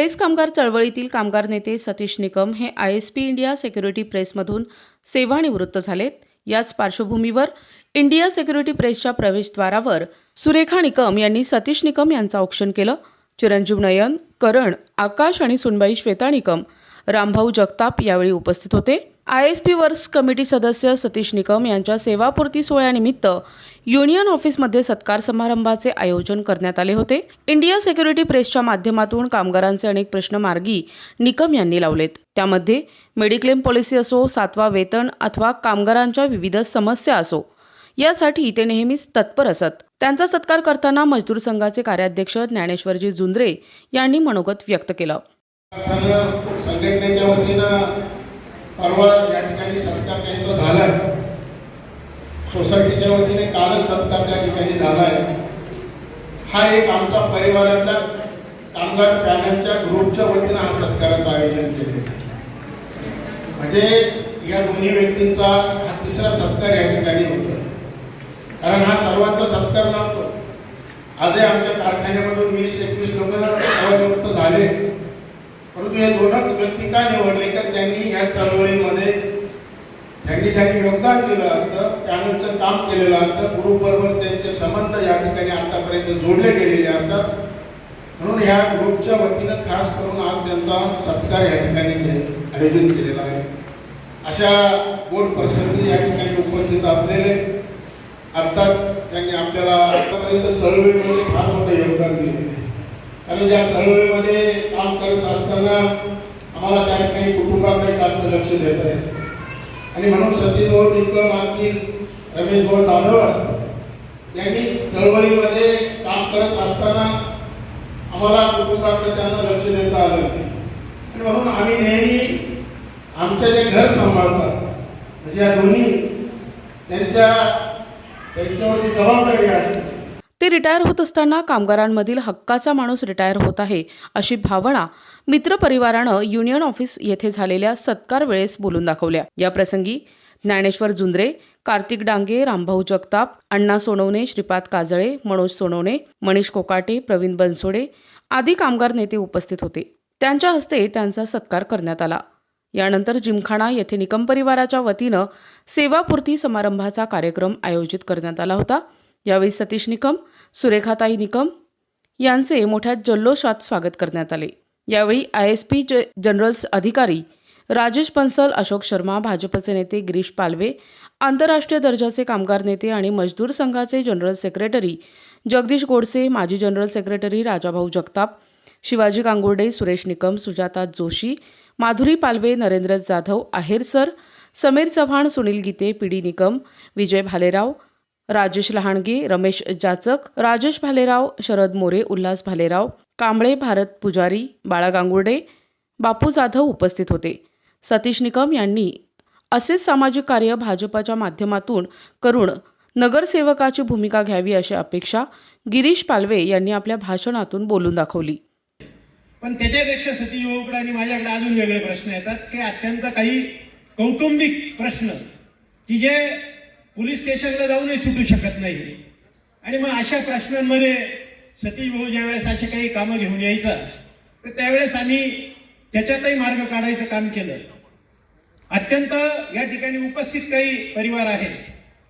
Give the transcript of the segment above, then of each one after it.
Press कामगार चळवळीतील कामगार नेते सतीश निकम हे I S P India security प्रेसमधून सेवानिवृत्त झालेत. याच पार्श्वभूमीवर इंडिया सेक्युरिटी प्रेसच्या प्रवेशद्वारावर सुरेखा निकम यांनी सतीश निकम यांचं औक्षण केलं. चिरंजीव नयन करण आकाश आणि सुनबाई श्वेता निकम रामभाऊ जगताप यावेळी उपस्थित होते. I S P works committee सदस्य सतीश निकम यांच्या सेवापूर्ती सोहळ्यानिमित्त युनियन ऑफिसमध्ये सत्कार समारंभाचे आयोजन करण्यात आले होते. इंडिया सेक्युरिटी प्रेसच्या माध्यमातून कामगारांचे अनेक प्रश्न मार्गी निकम यांनी लावलेत. त्यामध्ये मेडिक्लेम पॉलिसी असो सातवा वेतन अथवा कामगारांच्या विविध समस्या असो यासाठी ते नेहमीच तत्पर असत. त्यांचा सत्कार करताना मजदूर संघाचे कार्याध्यक्ष ज्ञानेश्वरजी जुंद्रे यांनी मनोगत व्यक्त केलं. संघटनेच्या वतीनं परवा या ठिकाणी सत्कार त्यांचा झाला सोसायटीच्या वतीने कालच सत्कार त्या ठिकाणी झाला आहे हा एक आमचा परिवारातल्या कामगार पॅनलच्या ग्रुपच्या वतीनं हा सत्काराचं आयोजन केले. म्हणजे या दोन्ही व्यक्तींचा हा तिसरा सत्कार या ठिकाणी होतो कारण हा सर्वांचा सत्कार नव्हतो आजही आमच्या कारखान्यामधून वीस एकवीस लोक सेवानिवृत्त झाले. परंतु हे दोनच व्यक्ती का निवडले? का त्यांनी या चळवळीमध्ये त्यांनी ज्यांनी योगदान दिलं असतं त्यानंतर काम केलेलं असतं. ग्रुपबरोबर त्यांचे संबंध या ठिकाणी आतापर्यंत जोडले गेलेले असतात. म्हणून ह्या ग्रुपच्या वतीनं खास करून आज त्यांचा सत्कार या ठिकाणी आयोजित केलेला आहे. अशा गोड प्रसंगी या ठिकाणी उपस्थित असलेले आत्ताच त्यांनी आपल्याला आतापर्यंत चळवळीमध्ये फार मोठं योगदान दिले कारण त्या चळवळीमध्ये काम करत असताना आम्हाला त्या ठिकाणी कुटुंबाकडे जास्त लक्ष देत आहे आणि म्हणून सतीश भाऊ निकम असतील रमेश भाऊ जाधव असतील यांनी चळवळीमध्ये काम करत असताना आम्हाला कुटुंबाकडे त्यांना लक्ष देता आलं नाही. आणि म्हणून आम्ही नेहमी आमचं जे घर सांभाळतात म्हणजे या दोन्ही त्यांच्या त्यांच्यावरती जबाबदारी असते. ते रिटायर होत असताना कामगारांमधील हक्काचा माणूस रिटायर होत आहे अशी भावना मित्रपरिवारानं युनियन ऑफिस येथे झालेल्या सत्कार वेळेस बोलून दाखवल्या. या प्रसंगी ज्ञानेश्वर जुंद्रे कार्तिक डांगे रामभाऊ जगताप अण्णा सोनवणे श्रीपाद काजळे मनोज सोनवणे मनीष कोकाटे प्रवीण बनसोडे आदी कामगार नेते उपस्थित होते. त्यांच्या हस्ते त्यांचा सत्कार करण्यात आला. यानंतर जिमखाना येथे निकम परिवाराच्या वतीनं सेवापूर्ती समारंभाचा कार्यक्रम आयोजित करण्यात आला होता. यावेळी सतीश निकम सुरेखाताई निकम यांचे मोठ्या जल्लोषात स्वागत करण्यात आले. यावेळी आय एस पी जनरल्स अधिकारी राजेश पंसल अशोक शर्मा भाजपचे नेते गिरीश पालवे आंतरराष्ट्रीय दर्जाचे कामगार नेते आणि मजदूर संघाचे जनरल सेक्रेटरी जगदीश गोडसे माजी general secretary Rajabhau Jagtap Shivaji Gangurde Suresh Nikam Sujata Joshi Madhuri Palve Narendra Jadhav Aher sir Sameer Chavan Sunil Gite P D Nikam Vijay Bhalerao Rajesh Lahange Ramesh Jachak Rajesh Bhalerao Sharad More Ulhas Bhalerao Kamble Bharat पुजारी बाळा गांगुर्डे बापू जाधव उपस्थित होते. सतीश निकम यांनी असेच सामाजिक कार्य भाजपाच्या माध्यमातून करून नगरसेवकाची भूमिका घ्यावी अशी अपेक्षा गिरीश पालवे यांनी आपल्या भाषणातून बोलून दाखवली. पण त्याच्यापेक्षा सती युवकडे आणि माझ्याकडे अजून वेगळे प्रश्न येतात. ते अत्यंत काही कौटुंबिक प्रश्न. की जे पोलीस स्टेशनला जाऊनही सुटू शकत नाही. आणि मग अशा प्रश्नांमध्ये सतीश भाऊ ज्यावेळेस असे काही कामं घेऊन यायचा तर त्यावेळेस आम्ही त्याच्यातही मार्ग काढायचं काम केलं. अत्यंत या ठिकाणी उपस्थित काही परिवार आहेत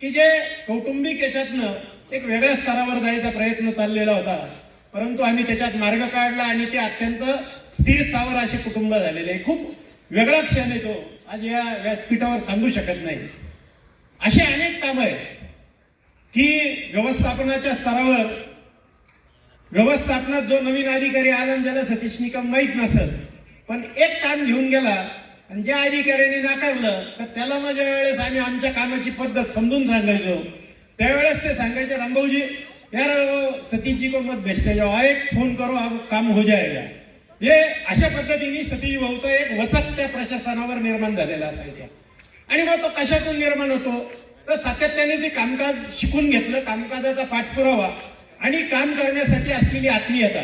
की जे कौटुंबिक याच्यातनं एक वेगळ्या स्तरावर जायचा प्रयत्न चाललेला होता. परंतु आम्ही त्याच्यात मार्ग काढला आणि ते अत्यंत स्थिर स्थावर असे कुटुंब झालेले. आहे खूप वेगळा क्षण आहे तो. आज या व्यासपीठावर सांगू शकत नाही. असे अनेक कामं आहेत. की व्यवस्थापनाच्या स्तरावर व्यवस्थापनात जो नवीन अधिकारी आला ज्याला सतीश निकम माहीत नसेल पण एक काम घेऊन गेला आणि ज्या अधिकाऱ्यांनी नाकारलं तर त्याला मग ज्या वेळेस आम्ही आमच्या कामाची पद्धत समजून सांगायचो. त्यावेळेस ते सांगायचे रामभाऊजी यार हो, सतीशजी को मत भेजते जाओ हा एक फोन करो काम हो जाएगा. हे अशा पद्धतीने सतीश भाऊचा एक वचक त्या प्रशासनावर निर्माण झालेला असायचा. आणि मग तो कशातून निर्माण होतो? तर सातत्याने ते कामकाज शिकून घेतलं कामकाजाचा पाठपुरावा आणि काम करण्यासाठी असलेली आत्मीयता.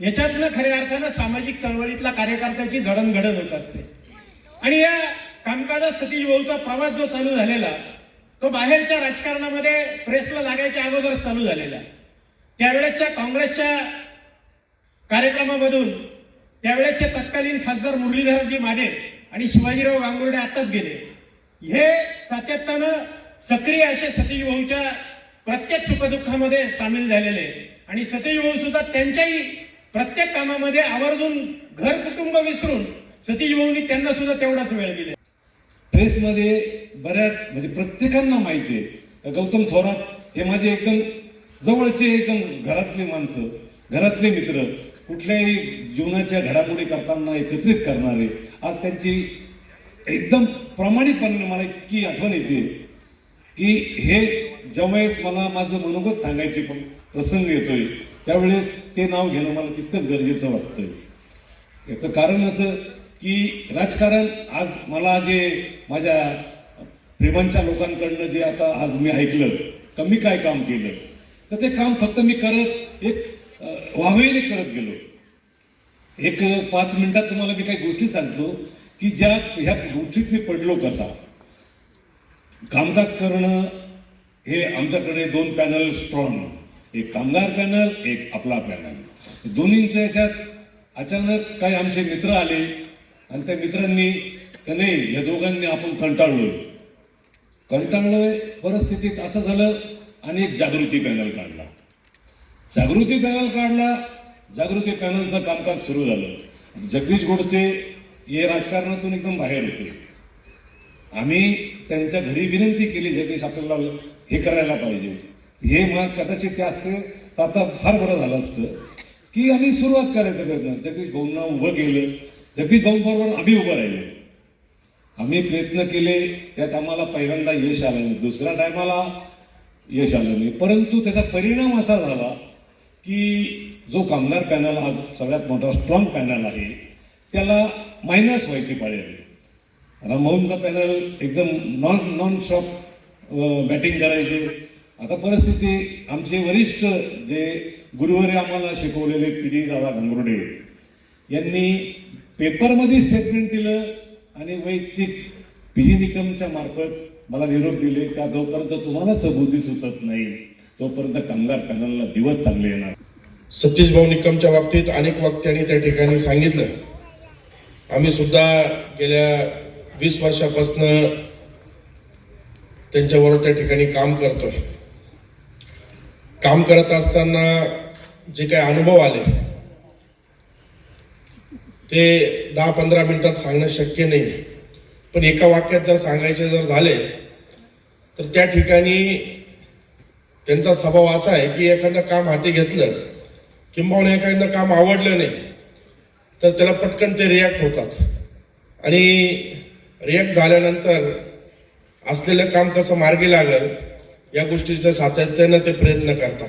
याच्यातनं खऱ्या अर्थानं सामाजिक चळवळीतला कार्यकर्त्याची जडणघडण होत असते. आणि या कामकाजात सतीश भाऊचा प्रवास जो चालू झालेला तो बाहेरच्या राजकारणामध्ये प्रेसला लागायच्या अगोदर चालू झालेला. त्यावेळेसच्या काँग्रेसच्या कार्यक्रमामधून त्यावेळेचे तत्कालीन खासदार मुरलीधरजी माने आणि शिवाजीराव गांगुर्डे आताच गेले. हे सातत्यानं सक्रिय असे सतीश भाऊच्या प्रत्येक सुखदुःखामध्ये सामील झालेले आणि सतीश भाऊ सुद्धा त्यांच्याही प्रत्येक कामामध्ये आवर्जून घर कुटुंब विसरून सतीश भाऊनी त्यांना सुद्धा तेवढाच वेळ दिला. प्रेसमध्ये बऱ्याच म्हणजे प्रत्येकांना माहिती आहे. गौतम थोरात हे माझे एकदम जवळचे एकदम घरातले माणसं घरातले मित्र कुठल्याही जीवनाच्या घडामोडी करताना एकत्रित करणारे आज त्यांची एकदम प्रामाणिकपणे मला इतकी आठवण येते. की हे ज्यावेळेस मला माझं मनोगत सांगायचे पण प्रसंग येतोय त्यावेळेस ते नाव घेणं मला तितकंच गरजेचं वाटतंय. याचं कारण असं की राजकारण आज मला जे माझ्या प्रेमांच्या लोकांकडनं जे आता आज मी ऐकलं का मी काय काम केलं तर ते काम फक्त मी करत एक वाहवेने करत गेलो. एक पाच मिनिटात तुम्हाला मी काही गोष्टी सांगतो. की ज्या ह्या गोष्टीत मी पडलो कसा? कामकाज करणं हे आमच्याकडे दोन पॅनल स्ट्रॉंग एक कामगार पॅनल एक आपला पॅनल दोन्हींच्या याच्यात अचानक काही आमचे मित्र आले आणि त्या मित्रांनी का नाही या दोघांनी आपण कंटाळलोय. कंटाळलोय परिस्थितीत असं झालं आणि एक जागृती पॅनल काढला. जागृती पॅनल काढला जागृती पॅनलचं कामकाज सुरू झालं. जगदीश गोडसे हे राजकारणातून एकदम बाहेर होते आम्ही त्यांच्या घरी विनंती केली जगदीश आपल्याला हे करायला पाहिजे. हे मग कदाचित ते असते तर आता फार बरं झालं असतं. की आम्ही सुरुवात करायचं प्रयत्न. जगदीश भाऊंना उभं केलं. जगदीश भाऊंबरोबर आम्ही उभं राहिलो. आम्ही प्रयत्न केले त्यात आम्हाला पहिल्यांदा यश आलं नाही. दुसऱ्या टायमाला यश आलं नाही. परंतु त्याचा परिणाम असा झाला की जो कामगार पॅनल आज सगळ्यात मोठा स्ट्रॉंग पॅनल आहे त्याला मायनस व्हायची पाळी आली. रामभाऊंचा पॅनल एकदम नॉन नॉन स्टॉप बॅटिंग करायचे. आता परिस्थिती आमचे वरिष्ठ जे गुरुवारी आम्हाला शिकवलेले पी डी दादा गांगुर्डे यांनी पेपरमध्ये स्टेटमेंट दिलं आणि वैयक्तिक पी जी निकमच्या मार्फत मला निरोप दिले का जोपर्यंत तुम्हाला सबुद्धी सुचत नाही तोपर्यंत कामगार पॅनलला दिवस चांगले येणार. सतीश भाऊ निकमच्या बाबतीत अनेक वक्त्यांनी त्या ठिकाणी सांगितलं. आम्ही सुद्धा गेल्या वीस वर्षापासनं त्यांच्याबरोबर त्या ठिकाणी काम करतोय. काम करत असताना जे काही अनुभव आले ते दहा पंधरा मिनिटात सांगणं शक्य नाही. पण एका वाक्यात जर सांगायचे जर झाले तर त्या ठिकाणी त्यांचा स्वभाव असा आहे की एखादं काम हाती घेतलं किंबहुना एखादं काम आवडलं नाही तर त्याला पटकन ते रिॲक्ट होतात. आणि रिॲक्ट झाल्यानंतर असलेलं काम कसं मार्गी लागेल या गोष्टीचं सातत्यानं ते प्रयत्न करतात.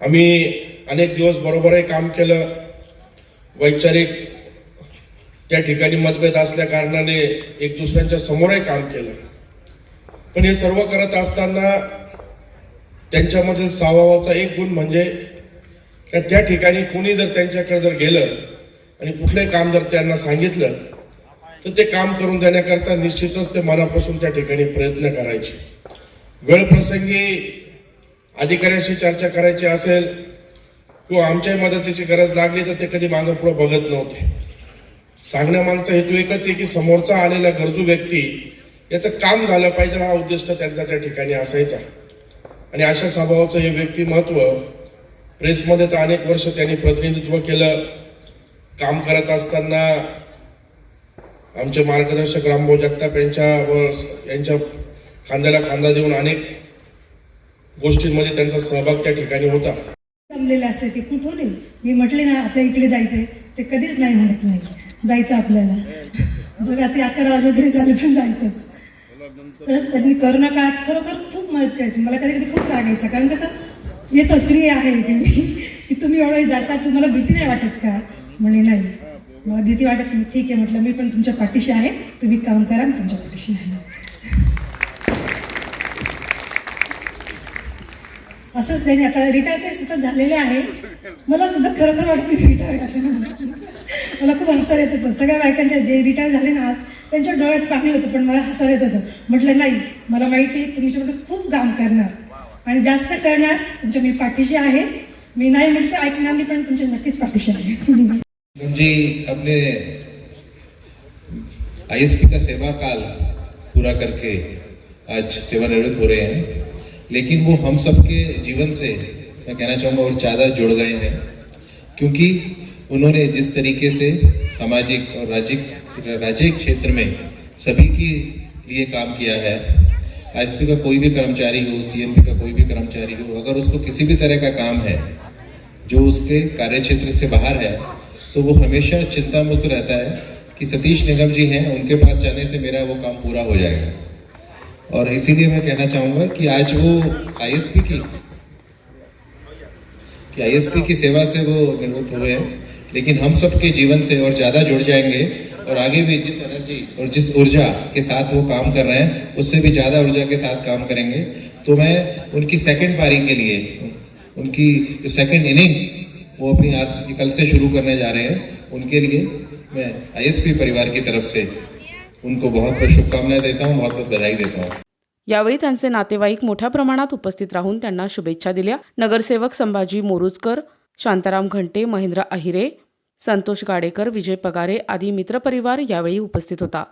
आम्ही अनेक दिवस बरोबरही काम केलं. वैचारिक त्या ठिकाणी मतभेद असल्या कारणाने एक दुसऱ्यांच्या समोरही काम केलं. पण हे सर्व करत असताना त्यांच्यामधील स्वभावाचा एक गुण म्हणजे तर त्या ठिकाणी कोणी जर त्यांच्याकडे जर गेलं आणि कुठलंही काम जर त्यांना सांगितलं तर ते काम करून देण्याकरता निश्चितच ते मनापासून त्या ठिकाणी प्रयत्न करायचे. वेळप्रसंगी अधिकाऱ्यांशी चर्चा करायची असेल किंवा आमच्याही मदतीची गरज लागली तर ते कधी मागं पुढं बघत नव्हते. सांगण्यामागचा हेतू एकच आहे की समोरचा आलेला गरजू व्यक्ती याचं काम झालं पाहिजे हा उद्दिष्ट त्यांचा त्या ठिकाणी असायचा. आणि अशा स्वभावाचं हे व्यक्तिमत्व प्रेसमध्ये तर अनेक वर्ष त्यांनी प्रतिनिधित्व केलं. काम करत असताना आमचे मार्गदर्शक रामभाऊ जगताप यांच्या व यांच्या खांद्याला खांदा देऊन अनेक गोष्टींमध्ये त्यांचा सहभाग त्या ठिकाणी होता. जमलेले असते ते कुठून मी म्हटले ना आपल्या इकडे जायचंय. ते कधीच नाही म्हणत नाही. जायचं आपल्याला. जर रात्री अकरा वाजे घरी झाले पण जायचंच. तर त्यांनी करोना काळात खरोखर खूप मदत करायची. मला कधी कधी खूप रागायचं कारण कसं येत स्त्री आहे की तुम्ही एवढं जाता तुम्हाला भीती नाही वाटत का? म्हणे नाही. मला भीती वाटत नाही. ठीक आहे म्हटलं मी पण तुमच्या पाठीशी आहे. तुम्ही काम करा मी तुमच्या पाठीशी आहे. असंच त्यांनी आता रिटायर ते सुद्धा झालेले आहे. मला सुद्धा खरोखर वाटते रिटायर असं मला खूप हसायला येत होतं सगळ्या बायकांच्या जे रिटायर झाले ना आज त्यांच्या डोळ्यात पाणी होतं पण मला हसायला येत होतं. म्हटलं नाही मला माहिती आहे तुमच्यामध्ये खूप काम करणार. आणि जास्त करणार तुमच्या मी पाठीशी आहे. मी नाही म्हणते ऐकणार नाही, पण तुमच्या नक्कीच पाठीशी आहे. जी अपने आईएसपी का सेवा काल पूरा करके आज सेवानिवृत्त हो रहे हैं. लेकिन वो हम सबके जीवन से, मैं कहना चाहूँगा, और ज़्यादा जुड़ गए हैं। क्योंकि उन्होंने जिस तरीके से सामाजिक और राज्य राज्य क्षेत्र में सभी के लिए काम किया है आईएसपी का कोई भी कर्मचारी हो सीएमपी का कोई भी कर्मचारी हो, अगर उसको किसी भी तरह का काम है, जो उसके कार्य क्षेत्र से बाहर है तो वो हमेशा चिंता मुक्त रहता है कि सतीश निगम जी हैं, उनके पास जाने से मेरा वो काम पूरा हो जाएगा। और इसीलिए मैं कहना चाहूँगा कि आज वो आईएसपी की, कि आईएसपी की सेवा से वो निवृत्त हुए हैं, लेकिन हम सबके जीवन से और ज़्यादा जुड़ जाएँगे और आगे भी जिस एनर्जी और जिस ऊर्जा के साथ वो काम कर रहे हैं उससे भी ज़्यादा ऊर्जा के साथ काम करेंगे। तो मैं उनकी सेकंड पारी के लिए उनकी जो सेकंड इनिंग्स वो अपनी आज कल से शुरू करने जा रहे हैं। उनके लिए मैं आईएसपी परिवार की तरफ से उनको बहुत बहुत शुभकामनाएं देता हूँ बहुत बहुत बधाई देता हूँ। यावेळी त्यांचे नातेवाईक मोठ्या प्रमाणात उपस्थित राहून त्यांना शुभेच्छा दिल्या. नगरसेवक संभाजी मोरुजकर शांताराम घंटे महेंद्र अहिरे संतोष गाडेकर विजय पगारे आदी मित्रपरिवार यावेळी उपस्थित होता.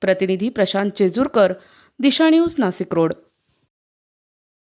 प्रतिनिधी प्रशांत जेजूरकर दिशा न्यूज नाशिक रोड.